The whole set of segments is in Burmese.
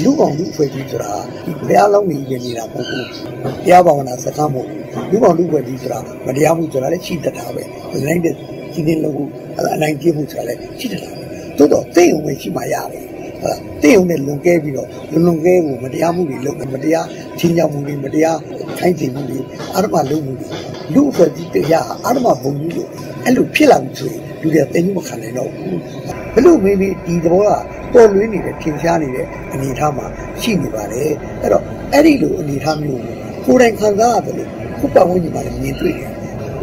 လူကောင်လူဖွဲ့ကြီးဆိုတာဒီဘုရားလုံးကြီးပြင်နေတာမဟုတ်ဘူးတရားဘာဝနာစကားမဟုတ်ဘူးလူကောင်လူဖွဲ့ကြီးဆိုတာမတရားမှုဆိုတာလည်းရှိတတ်တာပဲနိုင်တဲ့ဒီနေ့လုံးကိုအနိုင်ကျမှုဆိုတာလည်းရှိတတ်တာပဲသို့တော့သိုံဝင်ရှိမှရတယ်ဟုတ်တဲ့ုံနဲ့လွန်ကဲပြီးတော့လွန်လွန်ကဲကိုမတရားမှုတွေလုပ်မတရားချင်းချောက်မှုတွေမတရားခိုင်းချင်မှုတွေအာရမလုပ်မှုတွေလူအဖွဲ့ကြီးတရားအာရမဘုံကြီးလို့ အဲ့လိုဖြစ်လာပြီဆိုရင်လူတွေသိမှုမခံနိုင်တော့ဘူးဘလို့မင်းဒီဒီသဘောကပေါ်လွင်နေတဲ့ထင်ရှားနေတဲ့အနေအထားမှာရှိနေပါတယ်အဲ့တော့အဲ့ဒီလိုအနေအထားမျိုးကိုကိုယ်တိုင်ခံစားရတယ်လို့ခုပတ်ဝန်းကျင်မှာလည်းမြင်တွေ့တယ်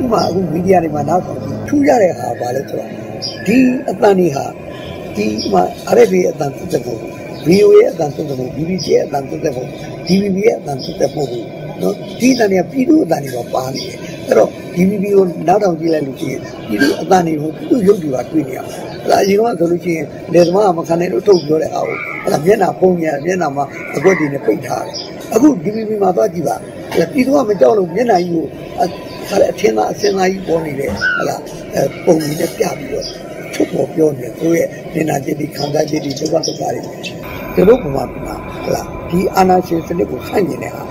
ဥပမာအခုမီဒီယာတွေမှာနောက်ဆောင်ပြီးထူးရတဲ့ဟာဘာလဲဆိုတော့ဒီအတန်တွေဟာဒီမှာအရဘီအတန်သက်သက်ဖို့ VOA ရဲ့အတန်သက်သက်ဖို့ BBC ရဲ့အတန်သက်သက်ဖို့ DVB ရဲ့အတန်သက်သက်ဖို့နော်ဒီတန်တွေကပြည်သူအတန်တွေတော့ပါနေတယ် အဲ့တော့ DVB ကိုနောက်တောင်ကြည့်လိုက်လို့ရှိရင်ပြည်သူအတန်တွေကိုပြည်သူရုပ်တွေကတွေ့နေရမှာအဲ့ဒါအရင်ကဆိုလို့ရှိရင်လေသမားကမခံနိုင်လို့ထုတ်ပြောတဲ့အားကိုအဲ့ဒါမျက်နှာပုံညာမျက်နှာမှာအကွက်တွေနဲ့ပိတ်ထားတယ်အခု DVB မှာသွားကြည့်ပါပြည်သူကမကြောက်လို့မျက်နှာကြီးကိုခါတဲ့အထင်သာအစင်သာကြီးပေါ်နေတယ်ဟလာပုံကြီးနဲ့ပြပြီးတော့ထုတ်ပေါ်ပြောနေသူရဲ့နေနာจิตဒီခံစားจิตဒီဒုက္ခဒုက္ခတွေဒီလိုပုံမှာဟလာဒီအာနာရှင်စနစ်ကိုဆန့်ကျင်တဲ့ဟာ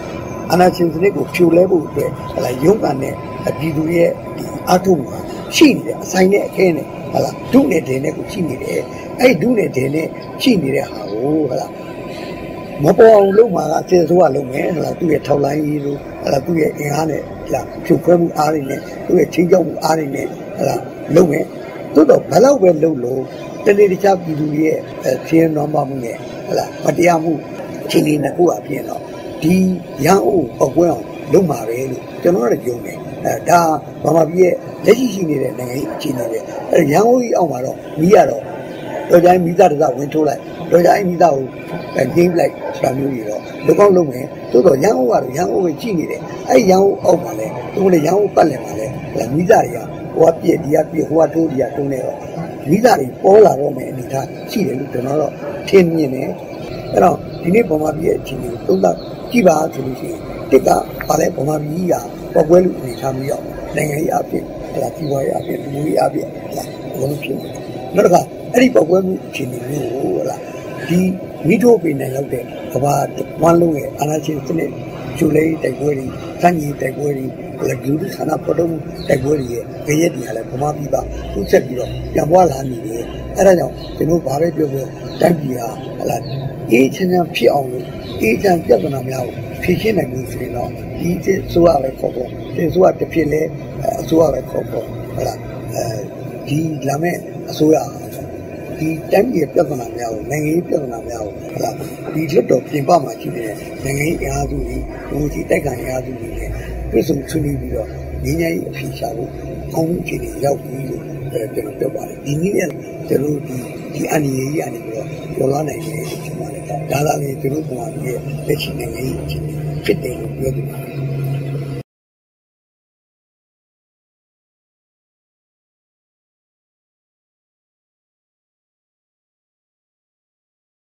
အာနာရှင်စနစ်ကိုဖြိုလဲဖို့အတွက်ဟလာရုံးကန်တဲ့ပြည်သူရဲ့ဒီအထုမှာရှိနေတယ်အဆိုင်နဲ့အခဲနဲ့ဟလာဒုနဲ့ဒင်းနဲ့ကိုရှိနေတယ်အဲ့ဒုနဲ့ဒင်းနဲ့ရှိနေတဲ့ဟာကိုဟလာမပေါ်အောင်လုပ်မှာကကျေစိုးကလုပ်မယ်ဟလာသူ့ရဲ့ထောက်လိုင်းကြီးလို့ဟလာသူ့ရဲ့အင်အားနဲ့ဟလာဖြိုခွဲမှုအားတွေနဲ့သူ့ရဲ့ချင်းကြောက်မှုအားတွေနဲ့ဟလာလုပ်မယ်သို့တော့ဘယ်လောက်ပဲလုပ်လို့တနေ့တခြားပြည်သူရဲ့ဆင်းရဲနွမ်းပါမှုနဲ့ဟလာမတရားမှုအခြေအနေနှစ်ခုအပြင်တော့ ဒီရန်အိုးအကွဲအောင်လုပ်မှာပဲလို့ကျွန်တော်တို့ယုံတယ်အဲဒါဗမာပြည်ရဲ့လက်ရှိရှိနေတဲ့နိုင်ငံရေးအခြေအနေပဲအဲရန်အိုးကြီးအောက်မှာတော့မိရတော့တော့ကြိုင်းမိသားတစဝင်ထိုးလိုက်တော့ကြိုင်းမိသားကိုငိမ့်လိုက်ဆိုတာမျိုးကြီးတော့လုံကောက်လုံးမယ်သို့တော့ရန်အိုးကတော့ရန်အိုးပဲကြည့်နေတယ်အဲရန်အိုးအောက်မှာလဲသူကလည်းရန်အိုးပတ်လည်မှာလဲမိသားတွေကဟိုကပြည့်ဒီကပြည့်ဟိုကတိုးဒီကတိုးနေတော့မိသားတွေပေါ်လာတော့မယ်အနေထားရှိတယ်လို့ကျွန်တော်တော့ထင်မြင်တယ် အဲ့တော့ဒီနေ့ဗမာပြည်ရဲ့အခြေအနေကိုသုံးသပ်ကြည့်ပါဆိုလို့ရှိရင်တစ်ကဘာလဲဗမာပြည်ကပေါ်ပွဲလူအနေထားမျိုးရောက်နိုင်ငံရေးအဖြစ်ဟလာပြည်ပွားရေးအဖြစ်လူမှုရေးအဖြစ်ဟလာဘယ်လိုဖြစ်နေလဲနောက်တစ်ခါအဲ့ဒီပေါ်ပွဲမှုအခြေအနေမျိုးကိုဟလာဒီမိထိုးပေးနိုင်လောက်တဲ့ကဘာဝမ်းလုံးရဲ့အာဏာရှင်စနစ်ကျူလေးတိုက်ပွဲတွေစံကြီးတိုက်ပွဲတွေလည်းလူထုဆန္ဒပေါ်တော့တိုက်ပွဲတွေရဲ့ကြရက်တွေကလည်းဗမာပြည်ပါသူ့ဆက်ပြီးတော့ပြန်ပွားလာနေတယ်အဲ့ဒါကြောင့်ကျွန်တော်ဘာပဲပြောပြောတိုင်းပြည်ဟာဟလာ အေးချမ်းချမ်းဖြစ်အောင်လို့အေးချမ်းပြဿနာများကိုဖြေရှင်းနိုင်လို့ဆိုရင်တော့ဒီဆိုရပဲခေါ်ပေါ့ဒီဆိုရတစ်ဖြစ်လဲအစိုးရပဲခေါ်ပေါ့ဟုတ်လားအဲဒီလာမဲ့အစိုးရဒီတိုင်းပြည်ပြဿနာများကိုနိုင်ငံရေးပြဿနာများကိုဟုတ်လားဒီလွတ်တော်ပြင်ပမှာရှိနေတဲ့နိုင်ငံရေးအားစုတွေဘုံကြီးတိုက်ခိုင်အားစုတွေနဲ့ပြည်စုံဆွေးနွေးပြီးတော့ငြိမ်းချမ်းရေးအဖြေရှာဖို့ကောင်းမှုအခြေအနေရောက်ပြီလို့ ကျွန်တော်ပြောပါတယ်ဒီနည်းနဲ့ကျွန်တော်ဒီဒီအန်ရီကြီးအနေပြီးတော့ပြောလာနိုင်တယ်ကျွန်တော်လည်းဒါသာလေကျွန်တော်ပုံမှန်ရဲ့လက်ရှိနိုင်ငံရေးအခြေအနေဖြစ်တယ်လို့ပြောတယ်